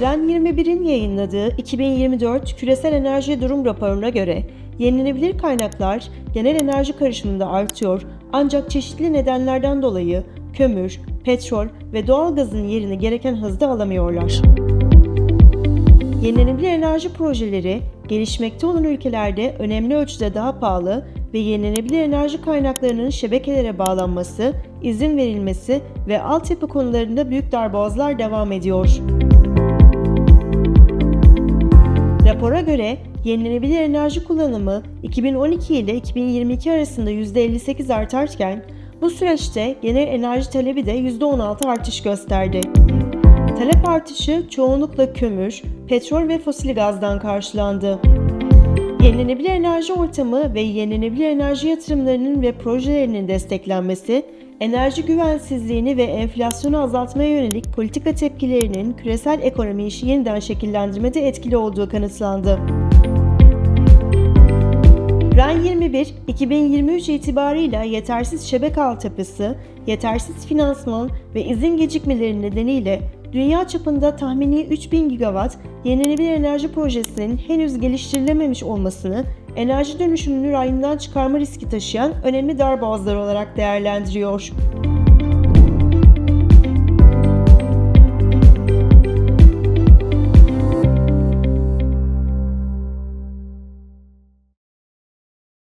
2021'in yayınladığı 2024 Küresel Enerji Durum Raporu'na göre yenilenebilir kaynaklar genel enerji karışımında artıyor ancak çeşitli nedenlerden dolayı kömür, petrol ve doğalgazın yerini gereken hızda alamıyorlar. Yenilenebilir enerji projeleri gelişmekte olan ülkelerde önemli ölçüde daha pahalı ve yenilenebilir enerji kaynaklarının şebekelere bağlanması, izin verilmesi ve altyapı konularında büyük darboğazlar devam ediyor. Rapora göre yenilenebilir enerji kullanımı 2012 ile 2022 arasında %58 artarken bu süreçte genel enerji talebi de %16 artış gösterdi. Talep artışı çoğunlukla kömür, petrol ve fosil gazdan karşılandı. Yenilenebilir enerji ortamı ve yenilenebilir enerji yatırımlarının ve projelerinin desteklenmesi, enerji güvensizliğini ve enflasyonu azaltmaya yönelik politika tepkilerinin küresel ekonomi işi yeniden şekillendirmede etkili olduğu kanıtlandı. REN 21, 2023 itibarıyla yetersiz şebeke altyapısı, yetersiz finansman ve izin gecikmeleri nedeniyle dünya çapında tahmini 3000 gigawatt yenilenebilir enerji projesinin henüz geliştirilememiş olmasını enerji dönüşümünü rayından çıkarma riski taşıyan önemli darboğazlar olarak değerlendiriyor.